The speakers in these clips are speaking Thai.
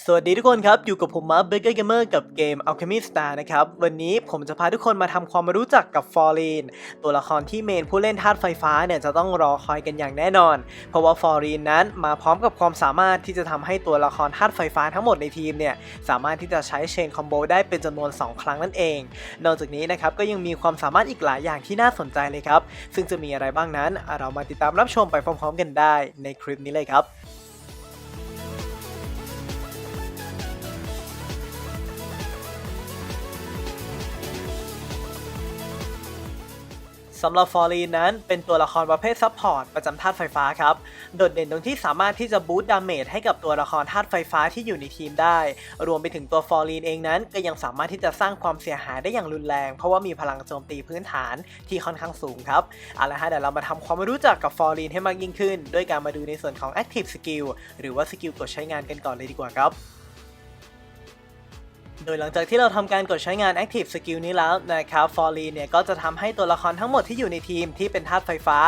สวัสดีทุกคนครับ อยู่กับผมมาร์คเบเกอร์เกมเมอร์กับเกม Alchemy Star นะครับ วันนี้ผมจะพาทุกคนมาทำความรู้จักกับฟอร์ e นตัวละครที่เมนผู้เล่นธาตุไฟฟ้าเนี่ยจะต้องรอคอยกันอย่างแน่นอน เพราะว่าฟอร์ e นนั้นมาพร้อมกับความสามารถที่จะทำให้ตัวละครธาตุไฟฟ้าทั้งหมดในทีมเนี่ยสามารถที่จะใช้เชนคอมโบได้เป็นจำนวน 2 ครั้งนั่นเอง นอกจากนี้นะครับก็ยังมีความสามารถอีกหลายอย่างที่น่าสนใจเลยครับซึ่งจะมีอะไรบ้างนั้นเรามาติดตามรับชมไปพร้อม ๆ กันได้ในคลิปนี้เลยครับ สำหรับฟอร์ลีนนั้นเป็นตัวละครประเภทซับพอร์ตประจำธาตุไฟฟ้าครับ โดดเด่นตรงที่สามารถที่จะบูตดาเมจให้กับตัวละครธาตุไฟฟ้าที่อยู่ในทีมได้ รวมไปถึงตัวฟอร์ลีนเองนั้น ก็ยังสามารถที่จะสร้างความเสียหายได้อย่างรุนแรง เพราะว่ามีพลังโจมตีพื้นฐานที่ค่อนข้างสูงครับเอาละฮะเดี๋ยวเรามาทำความรู้จักกับฟอร์ลีนให้มากยิ่งขึ้น ด้วยการมาดูในส่วนของ Active Skill หรือว่าสกิลกดใช้งานกันก่อนเลยดีกว่าครับ โดยหลังจากที่เราทำการกดใช้งาน Active Skill นี้แล้วนะครับ f o r l e เนี่ยก็จะทำให้ตัวละครทั้งหมดที่อยู่ในทีมที่เป็นธาตุไฟฟ้า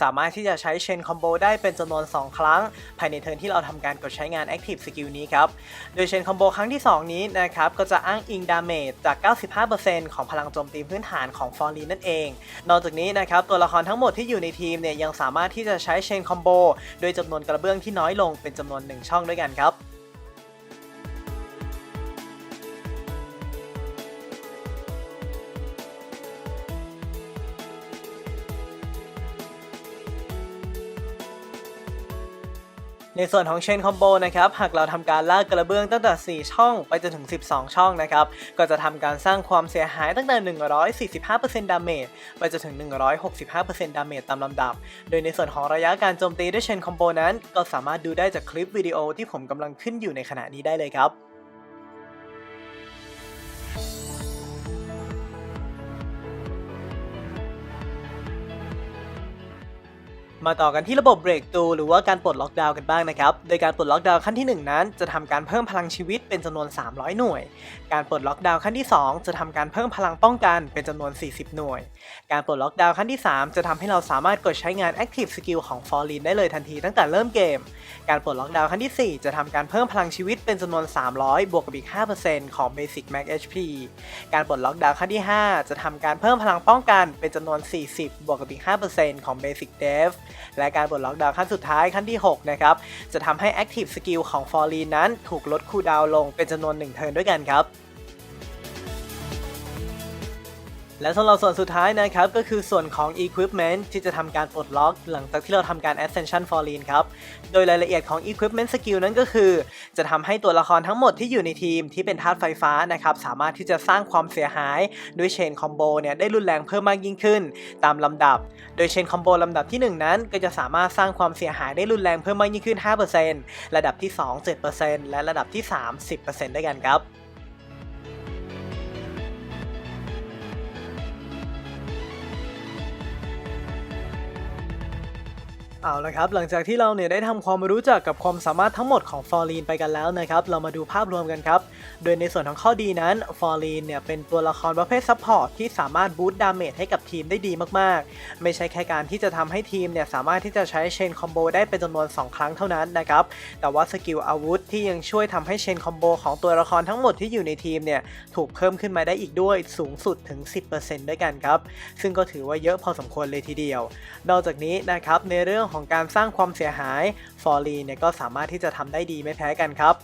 สามารถที่จะใช้เชนคอมโบได้เป็นจำนวน 2 ครั้ง ภายในเทิร์นที่เราทำการกดใช้งาน Active Skill นี้ครับ โดยเชนคอมโบครั้งที่ 2 นี้นะครับก็จะอ้างอิงดาเมจจาก 95%ของพลังโจมตีพื้นฐานของ f o r l e นั่นเอง นอกจากนี้นะครับตัวละครทั้งหมดที่อยู่ในทีมเนี่ยยังสามารถที่จะใช้เชนคอมโบโดยจำนวนกระเบื้องที่น้อยลงเป็นจำนวน 1 ช่องด้วยกันครับ ในส่วนของเชนคอมโบนะครับหากเราทำการลากกระเบื้องตั้งแต่ 4 ช่องไปจนถึง 12 ช่องนะครับก็จะทำการสร้างความเสียหายตั้งแต่ 145%ดาเมจไปจนถึง 165%ดาเมจตามลำดับ โดยในส่วนของระยะการโจมตีด้วยเชนคอมโบนั้น ก็สามารถดูได้จากคลิปวิดีโอที่ผมกำลังขึ้นอยู่ในขณะนี้ได้เลยครับ มาต่อกันที่ระบบเบรกตูหรือว่าการปลดล็อกดาวน์กันบ้างนะครับ โดยการปลดล็อกดาวน์ขั้นที่ 1 นั้น จะทำการเพิ่มพลังชีวิตเป็นจำนวน 300 หน่วย การปลดล็อกดาวน์ขั้นที่ 2 จะทำการเพิ่มพลังป้องกันเป็นจำนวน 40 หน่วย การปลดล็อกดาวน์ขั้นที่ 3 จะทำให้เราสามารถกดใช้งาน Active Skill ของ f o r l e นได้เลยทันทีตั้งแต่เริ่มเกม การปลดล็อกดาวน์ขั้นที่ 4 จะทำการเพิ่มพลังชีวิตเป็นจำนวน 300 บวกกับอีก 5%ของ Basic Max HP การปลดล็อกดาวน์ขั้นที่ 5 จะทำการเพิ่มพลังป้องกันเป็นจำนวน 40 บวกกับอีก 5%ของ Basic Def และการปลดล็อกดาวน์ขั้นสุดท้ายขั้นที่ 6 นะครับ จะทำให้ Active Skill ของ f o r l e นนั้นถูกลดคูดาวลงเป็นจำนวน 1 เทิร์นด้วยกันครับ และสำหรับส่วนสุดท้ายนะครับก็คือส่วนของ Equipment ที่จะทำการปลดล็อก หลังจากที่เราทำการ Ascension f o r l e นครับ โดยรายละเอียดของ Equipment Skill นั้นก็คือ จะทำให้ตัวละครทั้งหมดที่อยู่ในทีมที่เป็นธาตุไฟฟ้านะครับสามารถที่จะสร้างความเสียหายด้วยเชนคอมโบเนี่ยได้รุนแรงเพิ่มมากยิ่งขึ้น ตามลำดับ โดยเชนคอมโบลำดับที่ 1 นั้น ก็จะสามารถสร้างความเสียหายได้รุนแรงเพิ่มมากยิ่งขึ้น 5%ระดับที่ 2 7%และระดับที่ 3 10%ด้วยกันครับ เอาละครับหลังจากที่เราเนี่ยได้ทำความรู้จักกับความสามารถทั้งหมดของฟอร์ลีนไปกันแล้วนะครับ เรามาดูภาพรวมกันครับ โดยในส่วนของข้อดีนั้นฟอร์ลีนเนี่ยเป็นตัวละครประเภทซัพพอร์ตที่สามารถบูตดาเมจให้กับทีมได้ดีมากๆ ไม่ใช่แค่การที่จะทำให้ทีมเนี่ยสามารถที่จะใช้เชนคอมโบได้เป็นจำนวน 2 ครั้งเท่านั้นนะครับ แต่ว่าสกิลอาวุธที่ยังช่วยทำให้เชนคอมโบของตัวละครทั้งหมดที่อยู่ในทีมเนี่ยถูกเพิ่มขึ้นมาได้อีกด้วยสูงสุดถึง 10%ด้วยกันครับ ซึ่งก็ถือว่าเยอะพอสมควรเลยทีเดียว นอกจากนี้นะครับในเรื่องของการสร้างความเสียหายฟอร์ลีเนี่ยก็สามารถที่จะทำได้ดีไม่แพ้กันครับ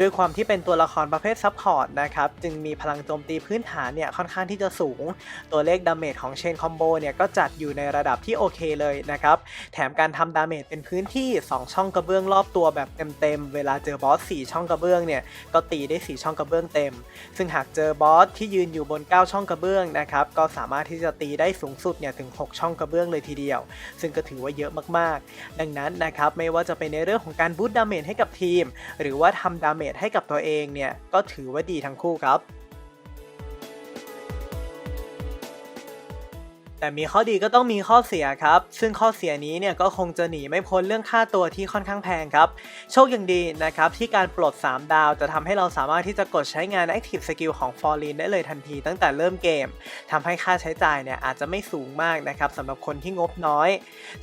ด้วยความที่เป็นตัวละครประเภทซับพอร์ตนะครับจึงมีพลังโจมตีพื้นฐานเนี่ยค่อนข้างที่จะสูง ตัวเลขดาเมจของเชนคอมโบเนี่ยก็จัดอยู่ในระดับที่โอเคเลยนะครับแถมการทำดาเมจเป็นพื้นที่ 2 ช่องกระเบื้องรอบตัวแบบเต็มๆ เวลาเจอบอส4ช่องกระเบื้องเนี่ยก็ตีได้ 4 ช่องกระเบื้องเต็ม ซึ่งหากเจอบอสที่ยืนอยู่บน 9 ช่องกระเบื้องนะครับก็สามารถที่จะตีได้สูงสุดเนี่ยถึง 6 ช่องกระเบื้องเลยทีเดียว ซึ่งก็ถือว่าเยอะมากๆ ดังนั้นนะครับไม่ว่าจะเป็นในเรื่องของการบูตดาเมจให้กับทีม หรือว่าทำดาเมจให้กับตัวเองเนี่ยก็ถือว่าดีทั้งคู่ครับ แต่มีข้อดีก็ต้องมีข้อเสียครับ ซึ่งข้อเสียนี้เนี่ยก็คงจะหนีไม่พ้นเรื่องค่าตัวที่ค่อนข้างแพงครับ โชคยังดีนะครับที่การปลด 3 ดาวจะทำให้เราสามารถที่จะกดใช้งาน Active Skill ของ f o r l e นได้เลยทันทีตั้งแต่เริ่มเกมทำให้ค่าใช้จ่ายเนี่ยอาจจะไม่สูงมากนะครับสำหรับคนที่งบน้อย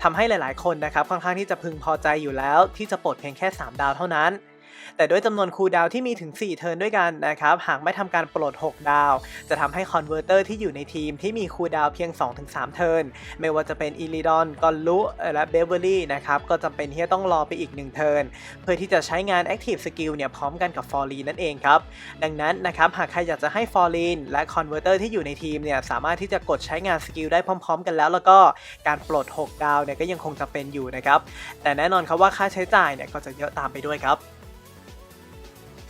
ทำให้หลาย ๆ คนนะครับค่อนข้างที่จะพึงพอใจอยู่แล้ว ที่จะปลดเพียงแค่ 3 ดาวเท่านั้น แต่ด้วยจำนวนคูลดาวที่มีถึง 4 เทิร์นด้วยกันนะครับ หากไม่ทำการปลด 6 ดาว จะทำให้คอนเวอร์เตอร์ที่อยู่ในทีมที่มีคูลดาวเพียง 2-3 เทิร์นไม่ว่าจะเป็นอิลิดอนกอนลุและเบเวอรี่นะครับ ก็จำเป็นที่จะต้องรอไปอีก 1 เทิร์นเพื่อที่จะใช้งาน Active Skill เนี่ยพร้อมกันกับฟอร์ลีนั่นเองครับ ดังนั้นนะครับ หากใครอยากจะให้ฟอร์ลีนและคอนเวอร์เตอร์ที่อยู่ในทีมเนี่ยสามารถที่จะกดใช้งานสกิลได้พร้อม ๆ กันแล้ว แล้วก็การปลด 6 ดาวเนี่ยก็ยังคงจะเป็นอยู่นะครับแต่แน่นอนครับว่าค่าใช้จ่ายเนี่ยก็จะเยอะตามไปด้วยครับ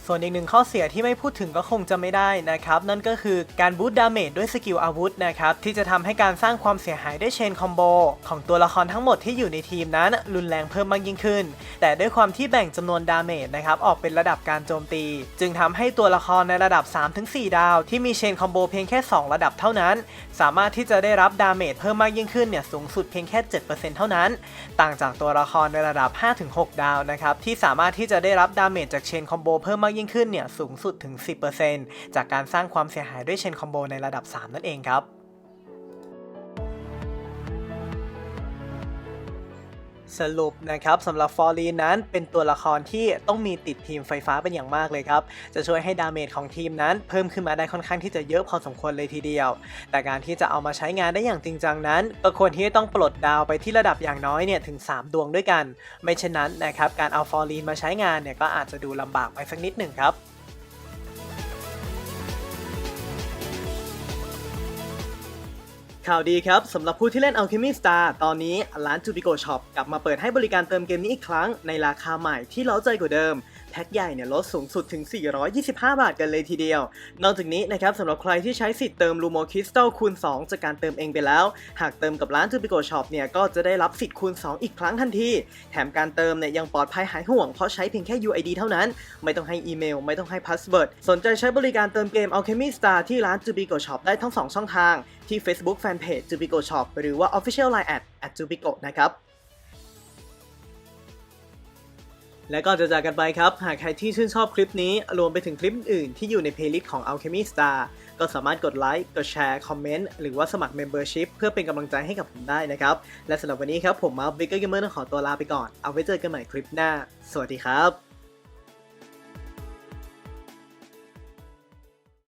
ส่วนอีกหนึ่งข้อเสียที่ไม่พูดถึงก็คงจะไม่ได้นะครับ นั่นก็คือการบูตดาเมจด้วยสกิลอาวุธนะครับที่จะทำให้การสร้างความเสียหายด้วยเชนคอมโบของตัวละครทั้งหมดที่อยู่ในทีมนั้น รุนแรงเพิ่มมากยิ่งขึ้น แต่ด้วยความที่แบ่งจำนวนดาเมจนะครับออกเป็นระดับการโจมตี จึงทำให้ตัวละครในระดับ 3-4 ดาว ที่มีเชนคอมโบเพียงแค่ 2 ระดับเท่านั้น สามารถที่จะได้รับดาเมจเพิ่มมากยิ่งขึ้นเนี่ยสูงสุดเพียงแค่ 7%เท่านั้น ต่างจากตัวละครในระดับ 5-6 ดาวนะครับที่สามารถที่จะได้รับดาเมจจากเชนคอมโบเพิ่มมากยิ่งขึ้นเนี่ยสูงสุดถึง 10%จากการสร้างความเสียหายด้วยเชนคอมโบในระดับ 3 นั่นเองครับ สรุปนะครับสำหรับฟอร์ลีนนั้นเป็นตัวละครที่ต้องมีติดทีมไฟฟ้าเป็นอย่างมากเลยครับ จะช่วยให้ดาเมจของทีมนั้น เพิ่มขึ้นมาได้ค่อนข้างที่จะเยอะพอสมควรเลยทีเดียว แต่การที่จะเอามาใช้งานได้อย่างจริงจังนั้นก็ควรที่จะต้องปลดดาวไปที่ระดับอย่างน้อยเนี่ยถึง 3 ดวงด้วยกัน ไม่เช่นนั้นนะครับการเอาฟอร์ลีนมาใช้งานเนี่ยก็อาจจะดูลำบากไปสักนิดหนึ่งครับ ข่าวดีครับสำหรับผู้ที่เล่น Alchemy Star ตอนนี้ร้าน Jubico Shop กลับมาเปิดให้บริการเติมเกมนี้อีกครั้งในราคาใหม่ที่เล้าใจกว่าเดิม แพ็คใหญ่เนี่ยลดสูงสุดถึง 425 บาทกันเลยทีเดียว นอกจากนี้นะครับสำหรับใครที่ใช้สิทธิ์เติม Lumo Crystal คูณ 2 จากการเติมเองไปแล้ว หากเติมกับร้าน Jubico Shop เนี่ยก็จะได้รับสิทธิ์คูณ 2 อีกครั้งทันที แถมการเติมเนี่ยยังปลอดภัยหายห่วงเพราะใช้เพียงแค่ UID เท่านั้น ไม่ต้องให้อีเมล ไม่ต้องให้พาสเวิร์ดสนใจใช้บริการเติมเกม Alchemy Star ที่ร้าน Jubico Shop ได้ทั้ง 2 ช่องทาง ที่ Facebook Fanpage Jubico Shop หรือว่า Official Line at at Jubico นะครับ และก็จะจากกันไปครับ หากใครที่ชื่นชอบคลิปนี้ รวมไปถึงคลิปอื่นที่อยู่ในเพลย์ลิสต์ของ Alchemy Star ก็สามารถกดไลค์ กดแชร์ คอมเมนต์ หรือว่าสมัคร Membership เพื่อเป็นกำลังใจให้กับผมได้นะครับ และสำหรับวันนี้ครับผมมาร์ควิกเกอร์เกมเมอร์ต้องขอตัวลาไปก่อน เอาไว้เจอกันใหม่คลิปหน้า สวัสดีครับ